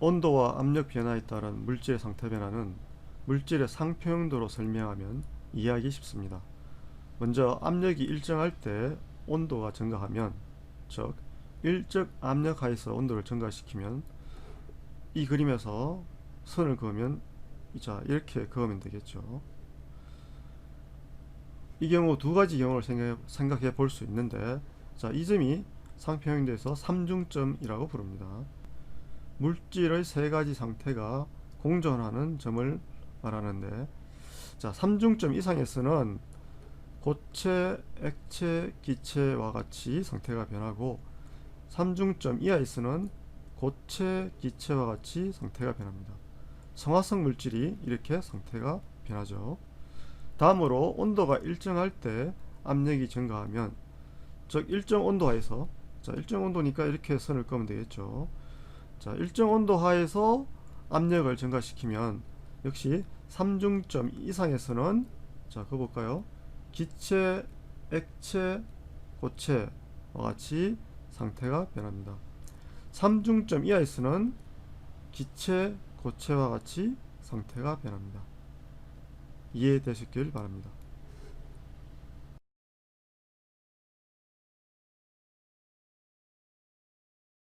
온도와 압력 변화에 따른 물질의 상태 변화는 물질의 상표용도로 설명하면 이해하기 쉽습니다. 먼저 압력이 일정할 때 온도가 증가하면 즉 일정 압력 하에서 온도를 증가시키면 이 그림에서 선을 그으면 자 이렇게 그으면 되겠죠. 이 경우 두 가지 경우를 생각해, 생각해 볼 수 있는데 자 이 점이 상평형대에서 삼중점이라고 부릅니다. 물질의 세 가지 상태가 공존하는 점을 말하는데 자 삼중점 이상에서는 고체, 액체, 기체와 같이 상태가 변하고 삼중점 이하에서는 고체, 기체와 같이 상태가 변합니다. 성화성 물질이 이렇게 상태가 변하죠. 다음으로 온도가 일정할 때 압력이 증가하면 즉 일정 온도 하에서 자 일정 온도니까 이렇게 선을 그으면 되겠죠. 자 일정 온도 하에서 압력을 증가시키면 역시 삼중점 이상에서는 자 그거 볼까요? 기체, 액체, 고체와 같이 상태가 변합니다. 삼중점 이하에서는 기체, 고체와 같이 상태가 변합니다. 이해되셨길 바랍니다.